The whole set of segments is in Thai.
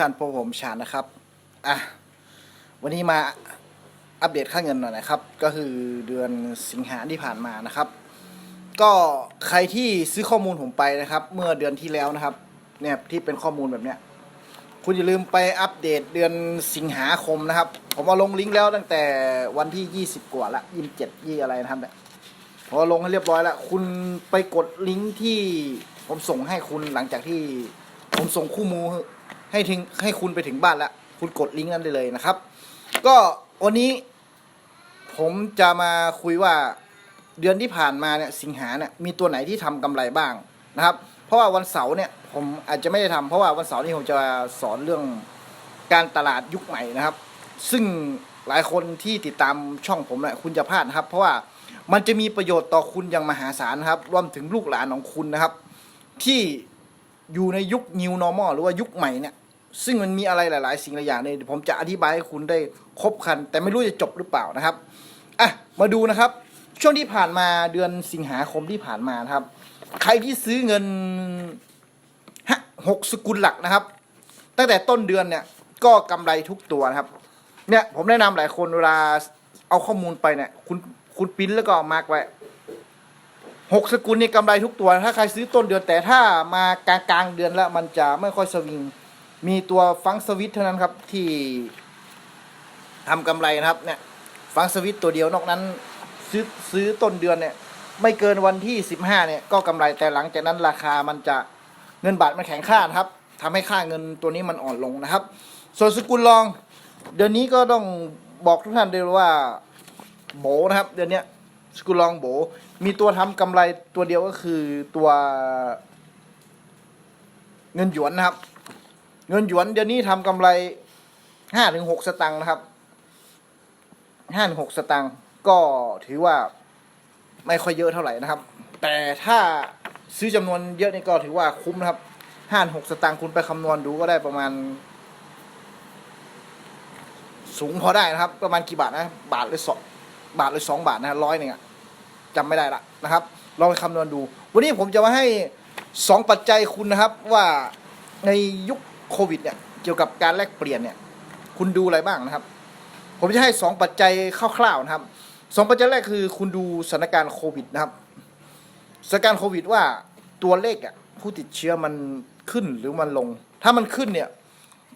ท่านพบผมชาญนะครับ อะ วันนี้มาอัปเดตค่าเงินหน่อยนะครับ ก็คือเดือนสิงหาที่ผ่านมานะครับ ก็ใครที่ซื้อข้อมูลผมไปนะครับ เมื่อเดือนที่แล้วนะครับ เนี่ยที่เป็นข้อมูลแบบเนี้ย คุณอย่าลืมไปอัปเดตเดือนสิงหาคมนะครับ ผมเอาลงลิงก์แล้วตั้งแต่วันที่ 20 กว่าละยี่สิบเจ็ดยี่อะไรนะครับเนี่ยพอลงให้เรียบร้อยแล้ว คุณไปกดลิงก์ที่ผมส่งให้คุณหลังจากที่ผมส่งคู่มือ ให้ถึงให้คุณไปถึงบ้านแล้ว คุณกดลิงก์นั้นได้เลยนะครับ ก็วันนี้ผมจะมาคุยว่าเดือนที่ผ่านมาเนี่ยสิงหาเนี่ยมีตัวไหนที่ทำกำไรบ้างนะครับ เพราะว่าวันเสาร์เนี่ยผมอาจจะไม่ได้ทำเพราะว่าวันเสาร์นี้ผมจะสอนเรื่องการตลาดยุคใหม่นะครับ ซึ่งหลายคนที่ติดตามช่องผมเนี่ยคุณจะพลาดนะครับ เพราะว่ามันจะมีประโยชน์ต่อคุณอย่างมหาศาลนะครับ รวมถึงลูกหลานของคุณนะครับ ที่อยู่ในยุค new normal หรือว่ายุคใหม่เนี่ย ซึ่งมันมีอะไรหลาย ๆ สิ่งหลายอย่างเนี่ยเดี๋ยวผมจะอธิบายให้คุณได้ครบครัน แต่ไม่รู้จะจบหรือเปล่านะครับอะมาดูนะครับ ช่วงที่ผ่านมาเดือนสิงหาคมที่ผ่านมานะครับ ใครที่ซื้อเงินฮะหกสกุลหลักนะครับ ตั้งแต่ต้นเดือนเนี่ยก็กำไรทุกตัวนะครับ เนี่ยผมแนะนำหลายคนเวลาเอาข้อมูลไปเนี่ยคุณคุณปิ้นแล้วก็มาร์กไว้หกสกุลนี่กำไรทุกตัว ถ้าใครซื้อต้นเดือนแต่ถ้ามากลางกลางเดือนแล้วมันจะไม่ค่อยสวิง มีตัวฟังสวิตเท่านั้นครับที่ทำกำไรนะครับเนี่ยฟังสวิตตัวเดียวนอกนั้นซื้อซื้อต้นเดือนเนี่ยไม่เกินวันที่สิบห้าเนี่ยก็กำไรแต่หลังจากนั้นราคามันจะเงินบาทมันแข็งค่านะครับทำให้ค่าเงินตัวนี้มันอ่อนลงนะครับ ส่วนสกุลรอง เดือนนี้ก็ต้องบอกทุกท่านเลยว่าโบนะครับ เดือนนี้สกุลรองโบ มีตัวทำกำไรตัวเดียวก็คือตัวเงินหยวนนะครับ เงินหยวนเดือนนี้ทำกำไรห้าถึงหกสตังค์นะครับห้าถึงหกสตังค์ก็ถือว่าไม่ค่อยเยอะเท่าไหร่นะครับ แต่ถ้าซื้อจำนวนเยอะนี่ก็ถือว่าคุ้มนะครับห้าหกสตางค์คุณไปคำนวณดูก็ได้ประมาณ สูงพอได้นะครับ ประมาณกี่บาทนะ บาทหรือสองบาทหรือสองบาทนะร้อยหนึ่งอะจำไม่ได้ละนะครับลองไปคำนวณดู วันนี้ผมจะมาให้สองปัจจัยคุณนะครับว่าในยุค โควิดเนี่ยเกี่ยวกับการแลกเปลี่ยนเนี่ยคุณดูอะไรบ้างนะครับ ผมจะให้สองปัจจัยคร่าวๆนะครับสองปัจจัยแรกคือคุณดูสถานการณ์โควิดนะครับสถานการณ์โควิดว่าตัวเลขอะผู้ติดเชื้อมันขึ้นหรือมันลง ถ้ามันขึ้นเนี่ย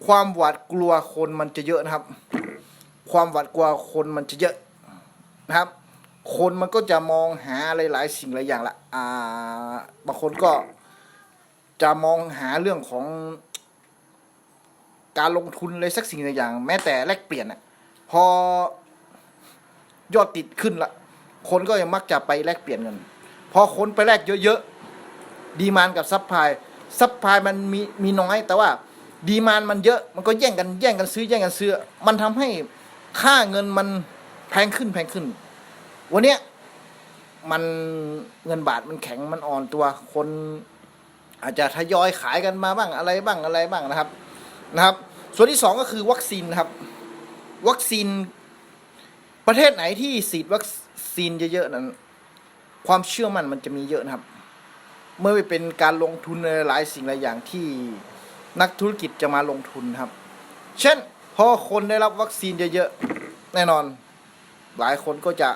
ความหวาดกลัวคนมันจะเยอะนะครับ ความหวาดกลัวคนมันจะเยอะนะครับ คนมันก็จะมองหาหลาย ๆ สิ่งหลายอย่างละอ่าบางคนก็จะมองหาเรื่องของ การลงทุนอะไรสักสิ่งหลายอย่าง แม้แต่แลกเปลี่ยนอะพอยอดติดขึ้นละ คนก็ยังมักจะไปแลกเปลี่ยนเงินพอคนไปแลกเยอะๆ ดีมานกับซัพพลายซัพพลายมันมีมีน้อย แต่ว่าดีมานมันเยอะ มันก็แย่งกันแย่งกันซื้อแย่งกันซื้อ มันทำให้ค่าเงินมันแพงขึ้นแพงขึ้น วันเนี้ยมันเงินบาทมันแข็งมันอ่อนตัว คนอาจจะทยอยขายกันมาบ้างอะไรบ้างอะไรบ้างนะครับ นะครับ ส่วนที่สองก็คือวัคซีนนะครับ วัคซีนประเทศไหนที่ฉีดวัคซีนเยอะๆนั้น ความเชื่อมั่นมันจะมีเยอะนะครับ เมื่อไปเป็นการลงทุนในหลายสิ่งหลายอย่างที่นักธุรกิจจะมาลงทุนครับ เช่นพอคนได้รับวัคซีนเยอะๆแน่นอน หลายคนก็จะ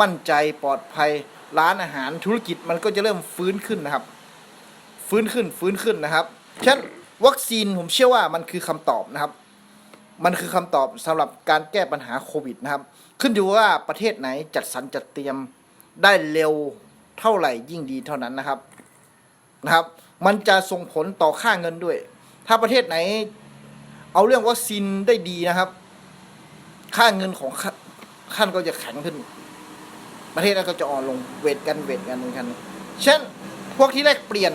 มั่นใจปลอดภัยร้านอาหารธุรกิจมันก็จะเริ่มฟื้นขึ้นนะครับ ฟื้นขึ้นฟื้นขึ้นนะครับ เช่น วัคซีนผมเชื่อว่ามันคือคำตอบนะครับ มันคือคำตอบสำหรับการแก้ปัญหาโควิดนะครับ ขึ้นอยู่ว่าประเทศไหนจัดสรรจัดเตรียมได้เร็วเท่าไหร่ยิ่งดีเท่านั้นนะครับนะครับ มันจะส่งผลต่อค่าเงินด้วย ถ้าประเทศไหน เอาเรื่องวัคซีนได้ดีนะครับ ค่าเงินของขั้นก็จะแข็งขึ้น ประเทศนั้นก็จะอ่อนลงเวทกันเวทกันเหมือนกันเช่นพวกที่แลกเปลี่ยน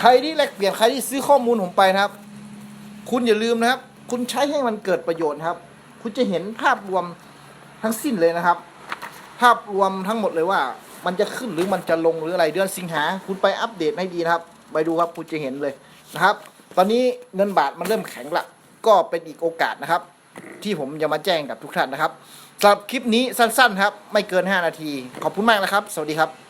ใครที่แลกเปลี่ยนใครที่ซื้อข้อมูลผมไปนะครับ คุณอย่าลืมนะครับ คุณใช้ให้มันเกิดประโยชน์ครับ คุณจะเห็นภาพรวมทั้งสิ้นเลยนะครับ ภาพรวมทั้งหมดเลยว่า มันจะขึ้นหรือมันจะลงหรืออะไรเดือนสิงหาคุณไปอัปเดตให้ดีนะครับ ไปดูครับคุณจะเห็นเลยนะครับ ตอนนี้เงินบาทมันเริ่มแข็งละก็เป็นอีกโอกาสนะครับ ที่ผมจะมาแจ้งกับทุกท่านนะครับสำหรับคลิปนี้สั้นๆครับ ไม่เกิน 5 นาที ขอบคุณมากนะครับ สวัสดีครับ